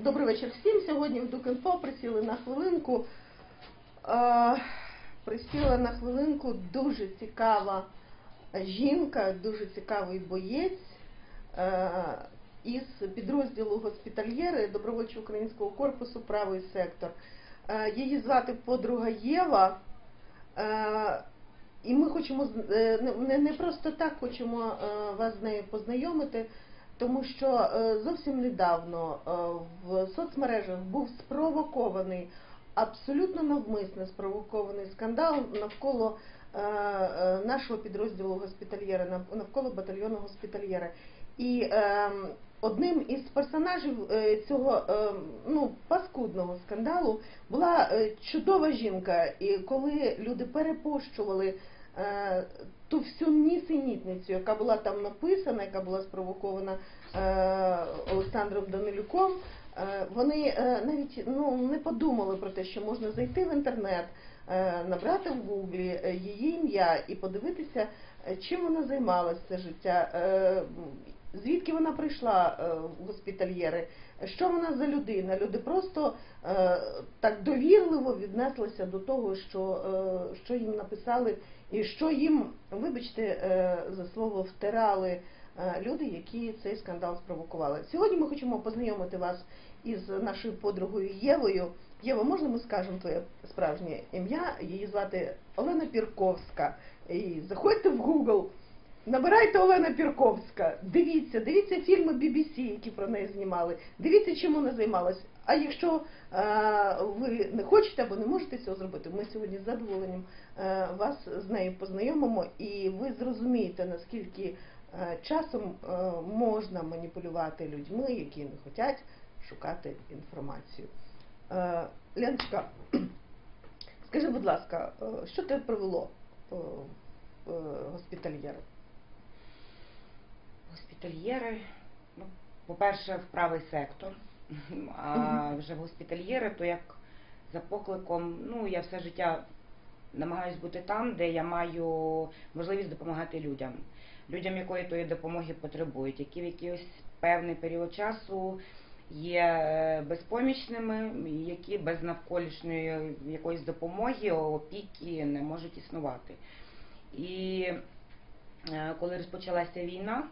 Добрий вечір всім. Сьогодні в Дукінфо присіли на хвилинку. Е, присіла на хвилинку дуже цікава жінка, дуже цікавий боєць е, із підрозділу госпітальєри добровольчого українського корпусу Правий сектор. Е, її звати подруга Єва. Е, і ми хочемо е, не- не, не просто так хочемо е, вас з нею познайомити, тому що е, зовсім недавно е, в соцмережах був спровокований, абсолютно навмисно спровокований скандал навколо е, нашого підрозділу госпітальєра, навколо батальйону госпітальєра. І одним із персонажів цього ну, паскудного скандалу була чудова жінка. І коли люди перепощували ту всю нісенітницю, яка була там написана, яка була спровокована е, Олександром Данилюком, е, вони е, навіть ну, не подумали про те, що можна зайти в інтернет, е, набрати в гуглі е, її ім'я і подивитися, е, чим вона займалася життя. Звідки вона прийшла е, в госпітальєри? Що вона за людина? Люди просто е, так довірливо віднеслися до того, що, е, що їм написали, і що їм, вибачте, за слово втирали люди, які цей скандал спровокували. Сьогодні ми хочемо познайомити вас із нашою подругою Євою. Єва, можна ми скажемо твоє справжнє ім'я? Її звати Олена Пірковська. І заходьте в Google. Набирайте Олена Пірковська, дивіться, дивіться фільми BBC, які про неї знімали, дивіться, чим вона займалась. А якщо е, ви не хочете або не можете цього зробити, ми сьогодні з задоволенням е, вас з нею познайомимо, і ви зрозумієте, наскільки е, часом е, можна маніпулювати людьми, які не хочуть шукати інформацію. Е, Леночка, скажи, будь ласка, е, що тебе привело е, е, госпітальєру? Госпітальєри, ну, по-перше, в правий сектор, а вже в госпітальєри, то як за покликом, ну я все життя намагаюсь бути там, де я маю можливість допомагати людям, людям, якої тої допомоги потребують, які в якийсь певний період часу є е, безпомічними, які без навколишньої якоїсь допомоги, опіки не можуть існувати. І е, коли розпочалася війна,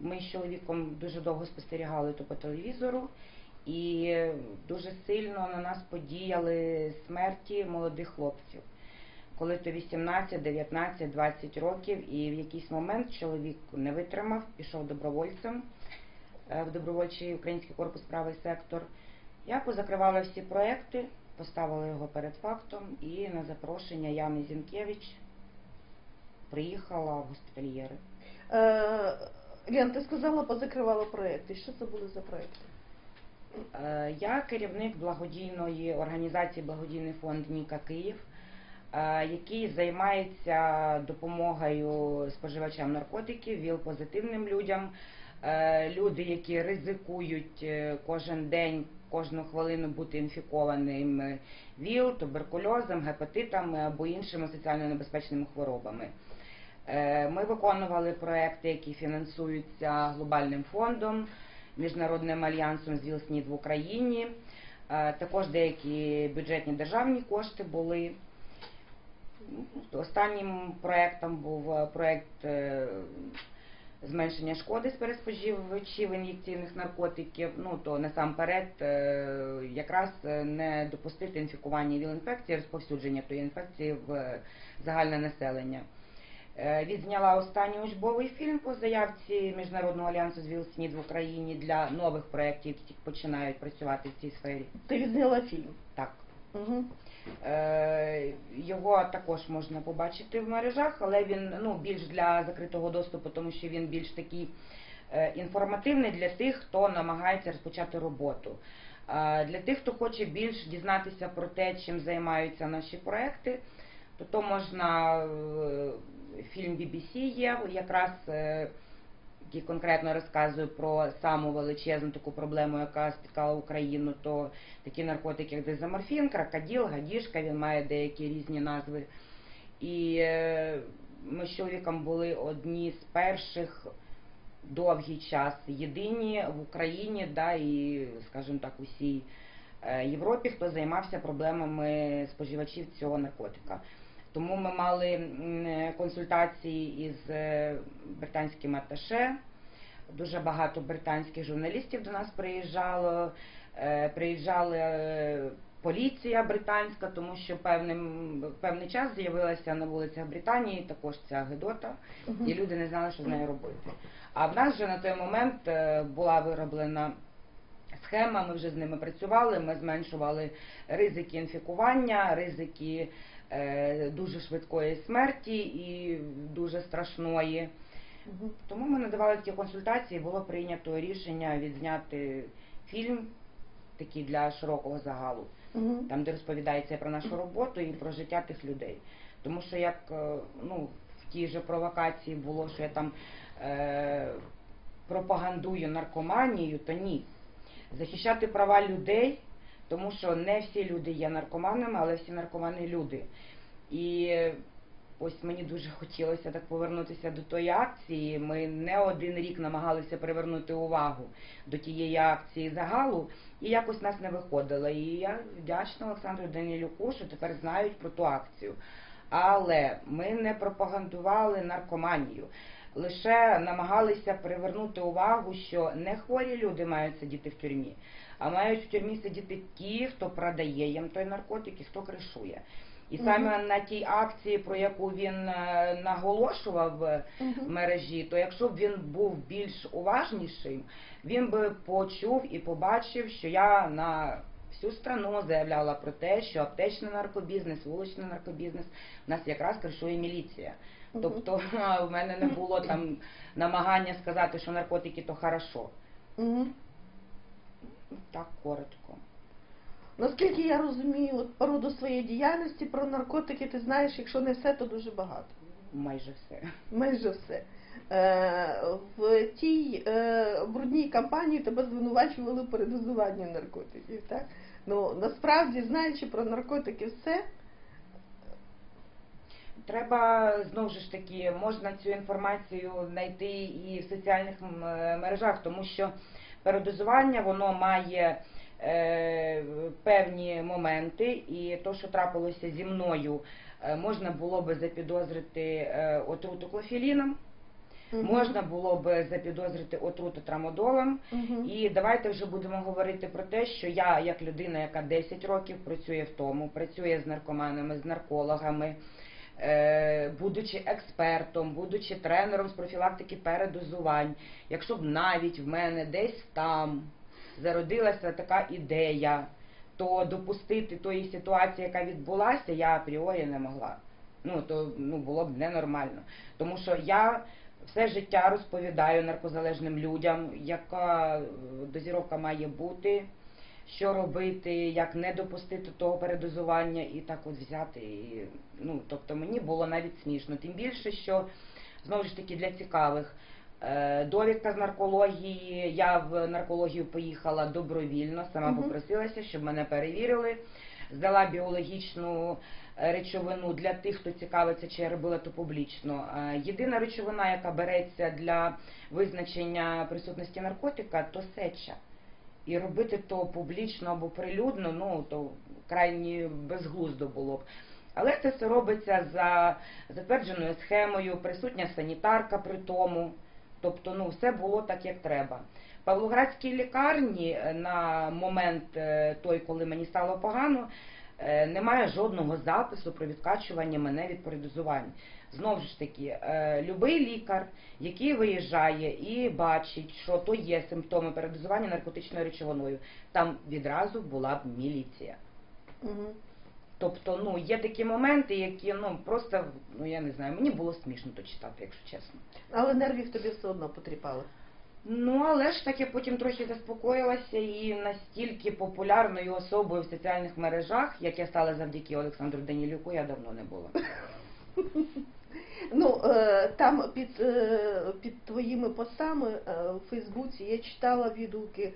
ми з чоловіком дуже довго спостерігали то по телевізору, і дуже сильно на нас подіяли смерті молодих хлопців. Коли то 18, 19, 20 років, і в якийсь момент чоловік не витримав, пішов добровольцем е, в добровольчий український корпус правий сектор. Я позакривала всі проекти, поставила його перед фактом, і на запрошення Яни Зінкевич приїхала в госпітальєри. Лен, ти сказала, позакривала проекти. Що це були за проекти? Е, Я керівник благодійної організації Благодійний фонд Ніка Київ, е, який займається допомогою споживачам наркотиків, ВІЛ-позитивним людям, Е, люди, які ризикують кожен день, кожну хвилину бути інфікованими ВІЛ, туберкульозом, гепатитами або іншими соціально небезпечними хворобами. Е, Ми виконували проекти, які фінансуються глобальним фондом, міжнародним альянсом з ВІЛ-СНІД в Україні. Е, Також деякі бюджетні державні кошти були. Останнім проектом був е, проект е, зменшення шкоди з переспоживачів ін'єкційних наркотиків. Ну то насамперед якраз не допустити інфікування ВІЛ-інфекції, розповсюдження тої інфекції в загальне населення. Е, Відзняла останній учбовий фільм по заявці Міжнародного альянсу з ВІЛ-СНІД в Україні для нових проєктів, які починають працювати в цій сфері. Ти відзняла фільм. Так. Угу. Е, Його також можна побачити в мережах, але він ну, більш для закритого доступу, тому що він більш такий е, інформативний для тих, хто намагається розпочати роботу. Е, Для тих, хто хоче більш дізнатися про те, чим займаються наші проекти, то то можна е, фільм BBC є, якраз е, який конкретно розказує про саму величезну таку проблему, яка спіткала Україну, то такі наркотики, як дезоморфін, крокодил, гадішка, він має деякі різні назви. І е, ми з чоловіком були одні з перших довгий час єдині в Україні, да, і, скажімо так, усій е, Європі, хто займався проблемами споживачів цього наркотика. Тому ми мали консультації із е, британським аташе. Дуже багато британських журналістів до нас приїжджало. Е, Приїжджали е, поліція британська, тому що певним певний час з'явилася на вулицях Британії також ця гидота, Мгм. і люди не знали, що з нею робити. А в нас вже на той момент була вироблена схема, ми вже з ними працювали, ми зменшували ризики інфікування, ризики дуже швидкої смерті і дуже страшної. Мгм. Тому ми надавали такі консультації, було прийнято рішення відзняти фільм такий для широкого загалу, Мгм. там де розповідається про нашу роботу і про життя тих людей. Тому що як е, ну, в тій же провокації було, що я там е, пропагандую наркоманію, то ні. Захищати права людей, тому що не всі люди є наркоманами, але всі наркомани люди. І ось мені дуже хотілося так повернутися до тої акції. Ми не один рік намагалися привернути увагу до тієї акції загалу, і якось нас не виходило. І я вдячна Олександру Данилюку, що тепер знають про ту акцію. Але ми не пропагандували наркоманію. Лише намагалися привернути увагу, що не хворі люди мають сидіти в тюрмі, а мають в тюрмі сидіти ті, хто продає їм той наркотик і хто кришує. І саме на тій акції, про яку він е, наголошував е, в мережі, то якщо б він був більш уважнішим, він би почув і побачив, що я на всю страну заявляла про те, що аптечний наркобізнес, вуличний наркобізнес в нас якраз кришує міліція. Мгм. Тобто в мене не було там намагання сказати, що наркотики то хорошо. Мгм. Так коротко. Наскільки я розумію, от по роду своєї діяльності про наркотики ти знаєш, якщо не все, то дуже багато. Майже все. Майже все. Е, в тій е, брудній кампанії тебе звинувачували в передозуванні наркотиків, так? Ну, насправді, знаючи про наркотики все, Треба знову ж таки, можна цю інформацію знайти і в соціальних е, мережах, тому що передозування воно має е, певні моменти, і то, що трапилося зі мною, е, можна було би запідозрити е, отруту клофеліном, Мгм. можна було би запідозрити отруту трамодолом. Мгм. І давайте вже будемо говорити про те, що я, як людина, яка 10 років працює в тому, працює з наркоманами, з наркологами, е, будучи експертом, будучи тренером з профілактики передозувань, якщо б навіть в мене десь там зародилася така ідея, то допустити тої ситуації, яка відбулася, я апріорі не могла. Ну то ну було б ненормально, тому що я все життя розповідаю наркозалежним людям, яка е, дозіровка має бути, що робити, як не допустити того передозування і так от взяти. І, ну, тобто мені було навіть смішно. Тим більше, що знову ж таки для цікавих. е, Довідка з наркології, я в наркологію поїхала добровільно, сама Мгм. попросилася, щоб мене перевірили. Здала біологічну е, речовину для тих, хто цікавиться, чи я робила то публічно. Е, Єдина речовина, яка береться для визначення присутності наркотика, то сеча. І робити то публічно або прилюдно, ну то крайні безглуздо було б. Але це все робиться за затвердженою схемою, присутня санітарка при тому. Тобто, ну все було так, як треба. В Павлоградській лікарні е, на момент е, той, коли мені стало погано, е, немає жодного запису про відкачування мене від передозувань. Знову ж таки, е, любий лікар, який виїжджає і бачить, що то є симптоми передозування наркотичною речовиною, там відразу була б міліція. Тобто, ну є такі моменти, які ну просто ну я не знаю, мені було смішно то читати, якщо чесно. але нервів тобі все одно потріпали. Ну, але ж таки потім трохи заспокоїлася і настільки популярною особою в соціальних мережах, як я стала завдяки Олександру Данілюку, я давно не була. Ну, е, там під, е, під твоїми постами е, у Фейсбуці я читала відгуки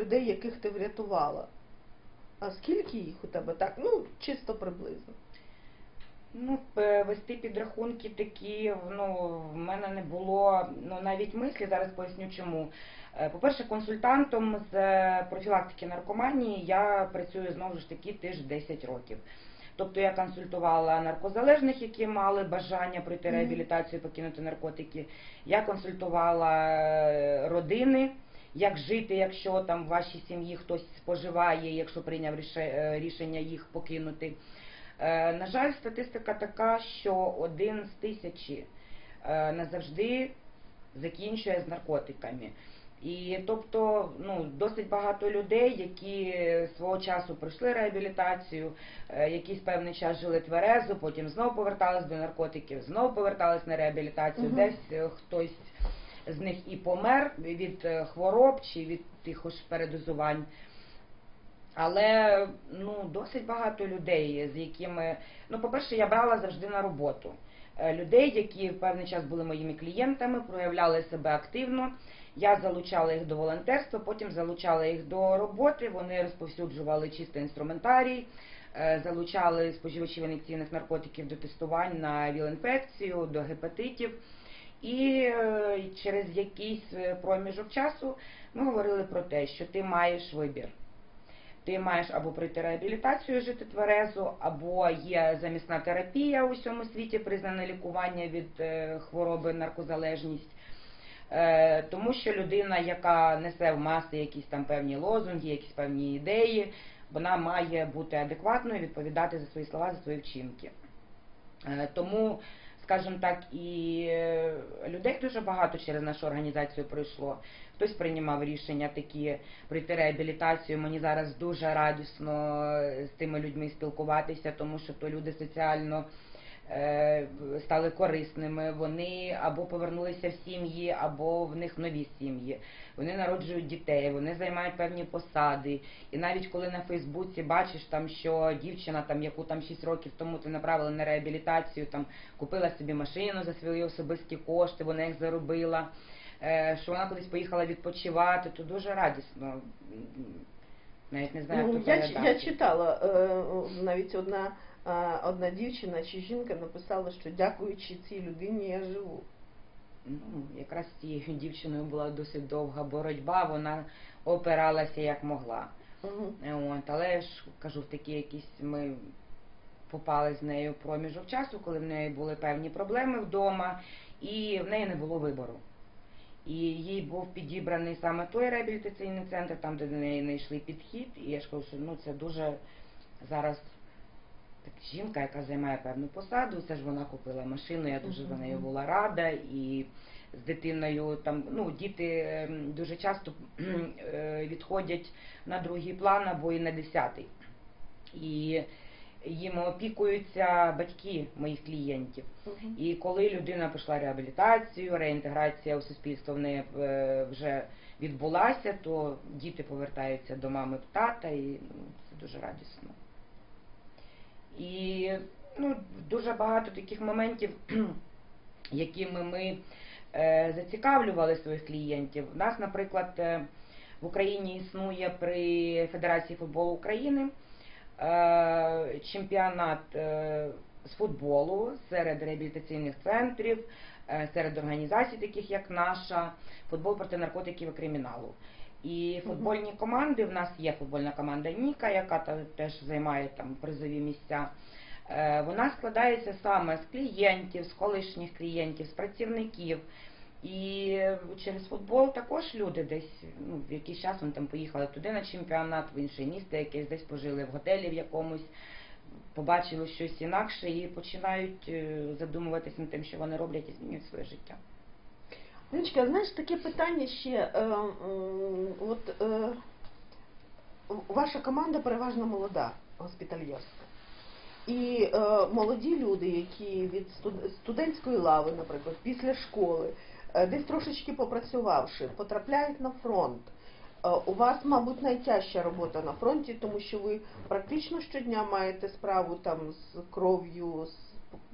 людей, яких ти врятувала. А скільки їх у тебе так? Ну, чисто приблизно. Ну, вести підрахунки такі, ну, в мене не було ну, навіть мислі, зараз поясню чому. По-перше, консультантом з профілактики наркоманії я працюю знову ж таки теж 10 років. Тобто я консультувала наркозалежних, які мали бажання пройти реабілітацію, покинути наркотики. Я консультувала е, родини, як жити, якщо там в вашій сім'ї хтось споживає, якщо прийняв е, рішення їх покинути. Е, На жаль, статистика така, що один з тисячі назавжди закінчує з наркотиками. І тобто ну, досить багато людей, які свого часу пройшли реабілітацію, е, якийсь певний час жили тверезо, потім знову повертались до наркотиків, знову повертались на реабілітацію. Мгм. Десь е, хтось з них і помер від е, хвороб чи від тих передозувань. Але ну, досить багато людей, з якими, ну, по-перше, я брала завжди на роботу. Людей, які в певний час були моїми клієнтами, проявляли себе активно. Я залучала їх до волонтерства, потім залучала їх до роботи. Вони розповсюджували чистий інструментарій, е, залучали споживачів ін'єкційних наркотиків до тестувань на віл-інфекцію, до гепатитів. І е, через якийсь е, проміжок часу ми говорили про те, що ти маєш вибір. Ти маєш або пройти реабілітацію, жити тверезо, або є замісна терапія у всьому світі, признане лікування від хвороби наркозалежність. Е, Тому що людина, яка несе в маси якісь там певні лозунги, якісь певні ідеї, вона має бути адекватною, відповідати за свої слова, за свої вчинки. Е, Тому, скажімо так, і е, людей дуже багато через нашу організацію пройшло. Хтось приймав рішення такі пройти реабілітацію. Мені зараз дуже радісно з тими людьми спілкуватися, тому що то люди соціально стали корисними. Вони або повернулися в сім'ї, або в них нові сім'ї. Вони народжують дітей, вони займають певні посади. І навіть коли на Фейсбуці бачиш там, що дівчина, там яку там 6 років тому ти направили на реабілітацію, там купила собі машину за свої особисті кошти, вона їх заробила. е, Що вона кудись поїхала відпочивати, то дуже радісно. Навіть не знаю, Ну, я, я читала, е, навіть одна, е, одна дівчина чи жінка написала, що дякуючи цій людині я живу. Ну, якраз з цією дівчиною була досить довга боротьба, вона опиралася як могла. Е, От, але ж кажу, в такі якісь ми попали з нею в проміжок часу, коли в неї були певні проблеми вдома, і в неї не було вибору. І їй був підібраний саме той реабілітаційний центр, там, де до неї знайшли підхід. І я ж кажу, що ну, це дуже зараз так, жінка, яка займає певну посаду, це ж вона купила машину, я дуже за нею була рада. І з дитиною там ну діти ем, дуже часто е, відходять на другий план або і на десятий. І їм опікуються батьки моїх клієнтів. І коли людина пройшла реабілітацію, реінтеграція у суспільство в неї е, вже відбулася, то діти повертаються до мами тата, і ну, це дуже радісно. І ну, дуже багато таких моментів, якими ми е, зацікавлювали своїх клієнтів. У нас, наприклад, е, в Україні існує при Федерації футболу України е, чемпіонат е, з футболу серед реабілітаційних центрів, е, серед організацій, таких як наша, футбол проти наркотиків і криміналу. І футбольні команди, в нас є футбольна команда Ніка, яка теж займає там призові місця. Е, Вона складається саме з клієнтів, з колишніх клієнтів, з працівників. І через футбол також люди десь ну, в якийсь час вони там поїхали туди на чемпіонат, в інше місто якесь десь пожили в готелі в якомусь, побачили щось інакше і починають е, задумуватись над тим, що вони роблять і змінюють своє життя. Ліночка, знаєш, таке питання ще. Е, м, от, е, ваша команда переважно молода, госпітальєрська. І е, молоді люди, які від студентської лави, наприклад, після школи, е, десь трошечки попрацювавши, потрапляють на фронт. Е, у вас, мабуть, найтяжча робота на фронті, тому що ви практично щодня маєте справу там з кров'ю, з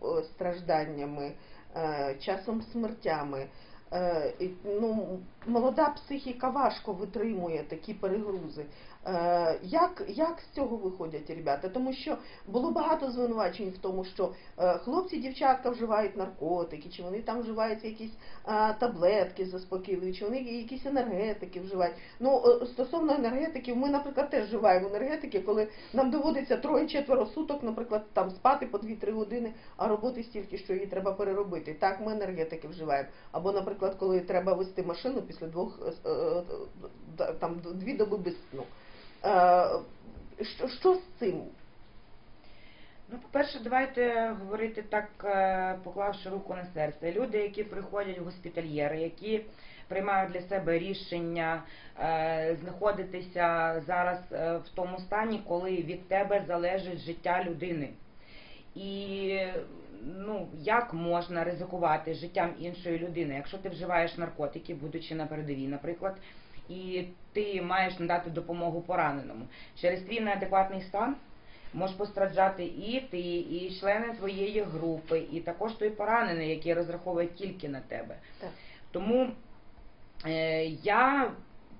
е, стражданнями, е, часом смертями. Е, ну, молода психіка важко витримує такі перегрузи. Е, Як, як з цього виходять ребята? Тому що було багато звинувачень в тому, що е, хлопці, дівчатка вживають наркотики, чи вони там вживають якісь е, таблетки заспокійливі, чи вони якісь енергетики вживають. Ну стосовно енергетиків, ми, наприклад, теж вживаємо енергетики, коли нам доводиться троє-четверо суток, наприклад, там спати по 2-3 години, а роботи стільки, що її треба переробити. Так, ми енергетики вживаємо. Або, наприклад, коли треба вести машину після двох там дві доби без сну. Е, Що, що з цим? Ну, по-перше, давайте говорити так, е, поклавши руку на серце. Люди, які приходять в госпітальєри, які приймають для себе рішення е, знаходитися зараз в тому стані, коли від тебе залежить життя людини. І ну, як можна ризикувати життям іншої людини, якщо ти вживаєш наркотики, будучи на передовій, наприклад, і ти маєш надати допомогу пораненому через твій неадекватний стан. Може постраждати і ти, і члени твоєї групи, і також той поранений, який розраховує тільки на тебе. Так. Тому е, я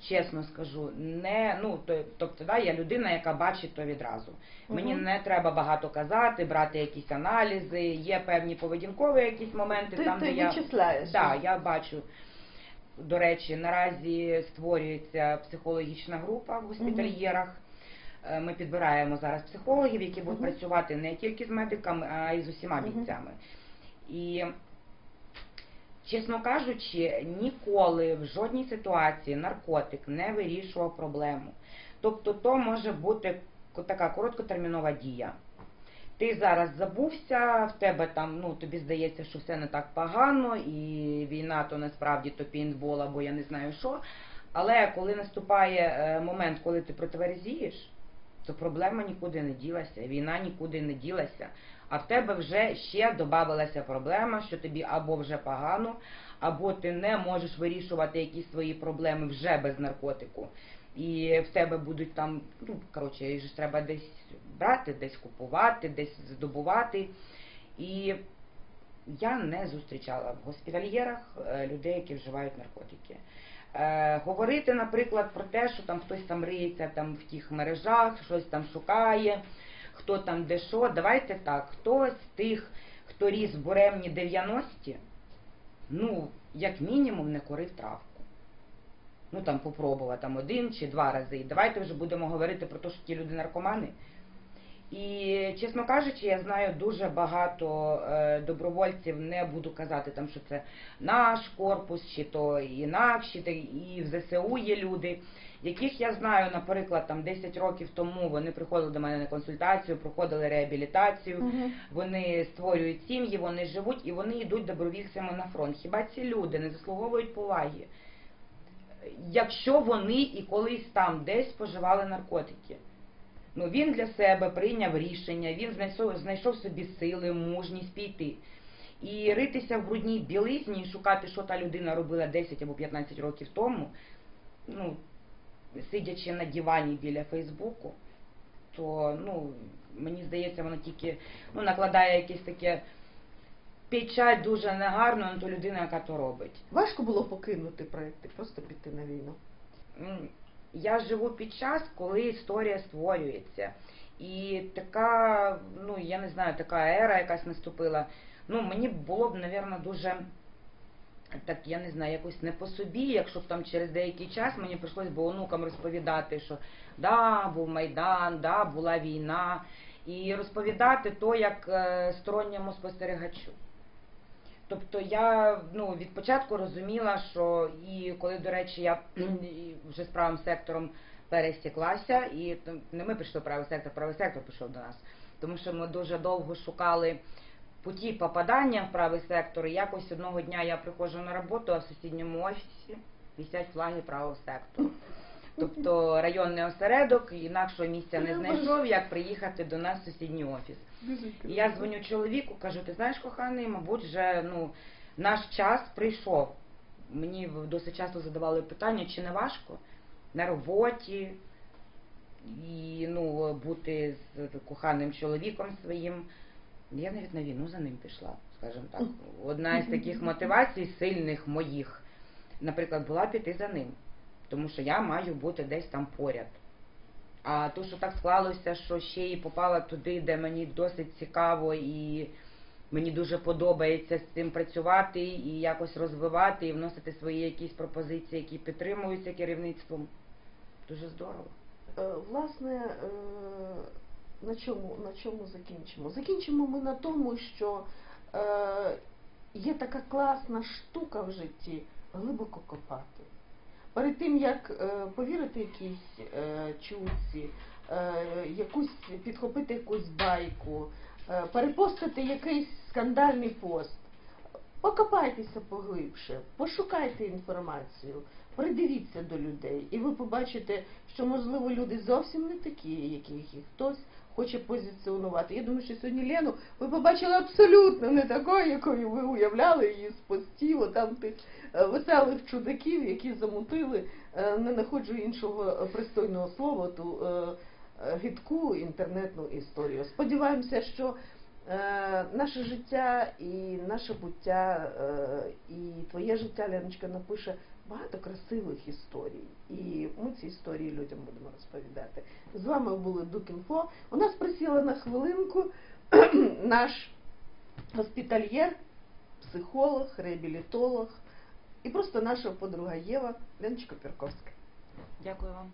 чесно скажу, не ну то, тобто, да, я людина, яка бачить то відразу. Мені не треба багато казати, брати якісь аналізи, є певні поведінкові якісь моменти, Ти, там ти де я. Да, я бачу. До речі, наразі створюється психологічна група в госпітальєрах. Е, Ми підбираємо зараз психологів, які будуть працювати не тільки з медиками, а й з усіма бійцями. І, чесно кажучи, ніколи в жодній ситуації наркотик не вирішував проблему. Тобто, то може бути така короткотермінова дія. Ти зараз забувся, в тебе там, ну тобі здається, що все не так погано, і війна то насправді то пейнтбол або я не знаю що. Але коли наступає е, момент, коли ти протверезієш, то проблема нікуди не ділася, війна нікуди не ділася. А в тебе вже ще додавалася проблема, що тобі або вже погано, або ти не можеш вирішувати якісь свої проблеми вже без наркотику. І в тебе будуть там, ну коротше, їх ж треба десь брати, десь купувати, десь здобувати. І я не зустрічала в госпітальєрах е, людей, які вживають наркотики. Е, говорити, наприклад, про те, що там хтось там риється там в тих мережах, щось там шукає, хто там де що. Давайте так, хтось з тих, хто ріс в буремні 90-ті, ну, як мінімум, не курив травку. Ну там попробувала там один чи два рази. І давайте вже будемо говорити про те, що ті люди наркомани. І, чесно кажучи, я знаю дуже багато е, добровольців, не буду казати там, що це наш корпус, чи то інакші, і в ЗСУ є люди, яких я знаю, наприклад, там 10 років тому вони приходили до мене на консультацію, проходили реабілітацію, Мгм. вони створюють сім'ї, вони живуть і вони йдуть добровільцями на фронт. Хіба ці люди не заслуговують поваги? Якщо вони і колись там десь споживали наркотики. Ну він для себе прийняв рішення, він знайшов, знайшов собі сили, мужність піти. І ритися в брудній білизні, і шукати, що та людина робила 10 або 15 років тому, ну, сидячи на дивані біля Фейсбуку, то ну, мені здається, воно тільки ну, накладає якесь таке печать дуже негарно на ту людину, яка то робить. Важко було покинути проекти, просто піти на війну. Я живу під час, коли історія створюється. І така, ну я не знаю, така ера якась наступила. Ну, мені було б, напевно, дуже так, я не знаю, якось не по собі, якщо б там через деякий час мені прийшлось би онукам розповідати, що да, був Майдан, да, була війна, і розповідати то як е, сторонньому спостерігачу. Тобто я ну, від початку розуміла, що і коли, до речі, я вже з правим сектором пересіклася, і там, не ми прийшли правий сектор, правий сектор пішов до нас. Тому що ми дуже довго шукали путі попадання в правий сектор. І якось одного дня я приходжу на роботу, а в сусідньому офісі висять флаги правого сектору. Тобто районний осередок, інакшого місця не знайшов, як приїхати до нас в сусідній офіс. І я дзвоню чоловіку, кажу, ти знаєш, коханий, мабуть, вже ну, наш час прийшов. Мені досить часто задавали питання, чи не важко на роботі і ну, бути з коханим чоловіком своїм. Я навіть на війну за ним пішла, скажімо так. Одна із таких мотивацій сильних моїх, наприклад, була піти за ним, тому що я маю бути десь там поряд. А то, що так склалося, що ще і попала туди, де мені досить цікаво і мені дуже подобається з цим працювати і якось розвивати, і вносити свої якісь пропозиції, які підтримуються керівництвом. Дуже здорово. Е, Власне, е, на чому, на чому закінчимо? Закінчимо ми на тому, що е, є така класна штука в житті глибоко копати. Перед тим, як е, повірити якійсь е, чутці, е, якусь, підхопити якусь байку, перепостити якийсь скандальний пост, покопайтеся поглибше, пошукайте інформацію, придивіться до людей, і ви побачите, що можливо люди зовсім не такі, яких і хтось хоче позиціонувати. Я думаю, що сьогодні Лену ви побачили абсолютно не такою, якою ви уявляли її з постів, там тих е, веселих чудаків, які замутили, е, не знаходжу іншого е, пристойного слова, ту гидку інтернетну історію. Сподіваємося, що наше життя і наше буття, і твоє життя, Леночка, напише багато красивих історій. І ми ці історії людям будемо розповідати. З вами були Дукінфо. У нас присіла на хвилинку наш госпітальєр, психолог, реабілітолог і просто наша подруга Єва Леночка Пірковська. Дякую вам.